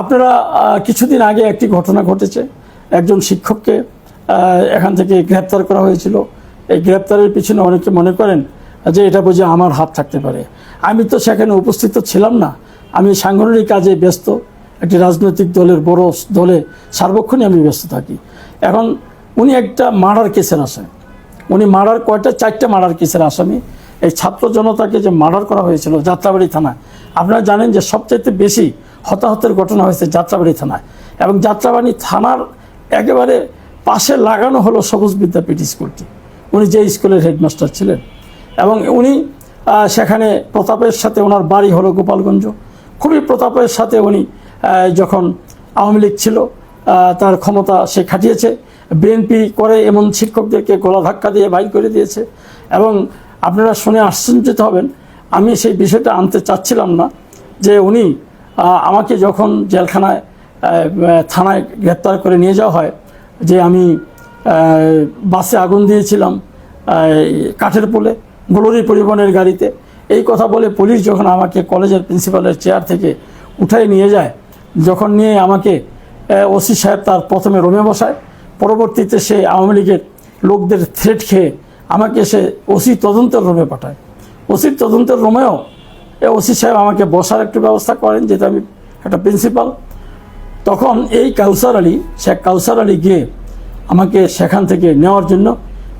আপনারা কিছুদিন আগে একটি ঘটনা ঘটেছে। একজন শিক্ষককে এখান থেকে গ্রেপ্তার করা হয়েছিল। এই গ্রেপ্তারের পিছনে অনেকে মনে করেন যে এটা বুঝে আমার হাত থাকতে পারে। আমি তো সেখানে উপস্থিত ছিলাম না। আমি সাংগঠনিক কাজে ব্যস্ত। একটি রাজনৈতিক দলের বড় দলে সার্বক্ষণিক আমি ব্যস্ত থাকি। এখন উনি একটা মার্ডার কেসের আসামি। উনি মার্ডার কয়টা, চারটা মার্ডার কেসের আসামি। এই ছাত্র জনতাকে যে মার্ডার করা হয়েছিল যাত্রাবাড়ি থানায়, আপনারা জানেন যে সবচাইতে বেশি হতাহতের ঘটনা হয়েছে যাত্রাবাড়ি থানায় এবং যাত্রাবাড়ি থানার একেবারে পাশে লাগানো হলো সবুজ বিদ্যাপীঠ স্কুলটি। উনি যে স্কুলের হেডমাস্টার ছিলেন এবং উনি সেখানে প্রতাপের সাথে ওনার বাড়ি হলো গোপালগঞ্জ। খুবই প্রতাপের সাথে উনি যখন আওয়ামী লীগ ছিল তার ক্ষমতা সে খাটিয়েছে। বিএনপি করে এমন শিক্ষকদেরকে গলা ধাক্কা দিয়ে বাইর করে দিয়েছে এবং আপনারা শুনে আশ্চর্যিত হবেন। আমি সেই বিষয়টা আনতে চাচ্ছিলাম না যে উনি আমাকে যখন জেলখানায় থানায় গ্রেপ্তার করে নিয়ে যাওয়া হয়, যে আমি বাসে আগুন দিয়েছিলাম কাঠের পোলে, গোলরি পরিবহনের গাড়িতে, এই কথা বলে পুলিশ যখন আমাকে কলেজের প্রিন্সিপালের চেয়ার থেকে উঠাই নিয়ে যায়, যখন নিয়ে আমাকে ওসি সাহেব তার প্রথমে রোমে বসায়, পরবর্তীতে সে আওয়ামী লীগের লোকদের থ্রেট খেয়ে আমাকে সে ওসি তদন্তের রুমে পাঠায়। ওসির তদন্তের রুমেও এ ওসি সাহেব আমাকে বসার একটু ব্যবস্থা করেন যেটা আমি একটা প্রিন্সিপাল। তখন এই কাউসার আলী শেখ কাউসার আলী গিয়ে আমাকে সেখান থেকে নেওয়ার জন্য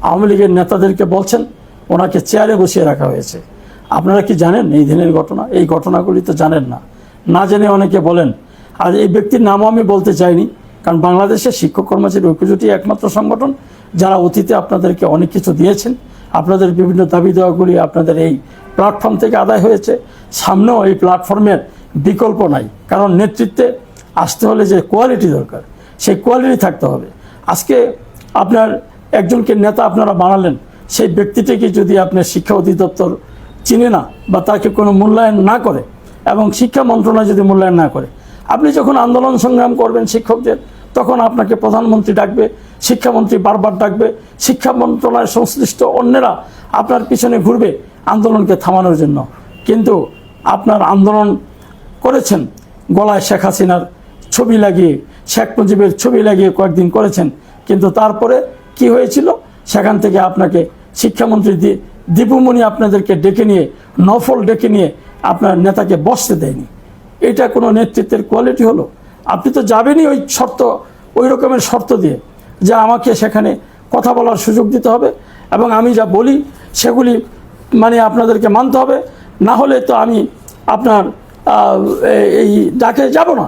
আওয়ামী লীগের নেতাদেরকে বলছেন, ওনাকে চেয়ারে বসিয়ে রাখা হয়েছে। আপনারা কি জানেন এই দিনের ঘটনা? এই ঘটনাগুলি তো জানেন না। না জেনে অনেকে বলেন, আর এই ব্যক্তির নামও আমি বলতে চাইনি, কারণ বাংলাদেশের শিক্ষক কর্মচারী ঐক্যজোটী একমাত্র সংগঠন। যারা অতীতে আপনাদেরকে অনেক কিছু দিয়েছেন, আপনাদের বিভিন্ন দাবি দেওয়াগুলি আপনাদের এই প্ল্যাটফর্ম থেকে আদায় হয়েছে। সামনেও এই প্ল্যাটফর্মের বিকল্প নাই। কারণ নেতৃত্বে আসতে হলে যে কোয়ালিটি দরকার, সেই কোয়ালিটি থাকতে হবে। আজকে আপনার একজনকে নেতা আপনারা বানালেন, সেই ব্যক্তিটিকে যদি আপনার শিক্ষা অধিদপ্তর চিনে না বা তাকে কোনো মূল্যায়ন না করে এবং শিক্ষা মন্ত্রণালয় যদি মূল্যায়ন না করে, আপনি যখন আন্দোলন সংগ্রাম করবেন শিক্ষকদের তখন আপনাকে প্রধানমন্ত্রী ডাকবে, শিক্ষামন্ত্রী বারবার ডাকবে, শিক্ষা মন্ত্রণালয়ের সংশ্লিষ্ট অন্যেরা আপনার পিছনে ঘুরবে আন্দোলনকে থামানোর জন্য। কিন্তু আপনার আন্দোলন করেছেন গলায় শেখ হাসিনার ছবি লাগিয়ে, শেখ মুজিবের ছবি লাগিয়ে কয়েকদিন করেছেন। কিন্তু তারপরে কি হয়েছিল? সেখান থেকে আপনাকে শিক্ষামন্ত্রী দি- দীপুমণি আপনাদেরকে ডেকে নিয়ে, নফল ডেকে নিয়ে আপনার নেতাকে বসতে দেয়নি। এটা কোনো নেতৃত্বের কোয়ালিটি হলো? আপনি তো যাবেনই ওই শর্ত ওই রকমের শর্ত দিয়ে যে আমাকে সেখানে কথা বলার সুযোগ দিতে হবে এবং আমি যা বলি সেগুলি মানে আপনাদেরকে মানতে হবে। না হলে তো আমি আপনার এই ডাকে যাব না।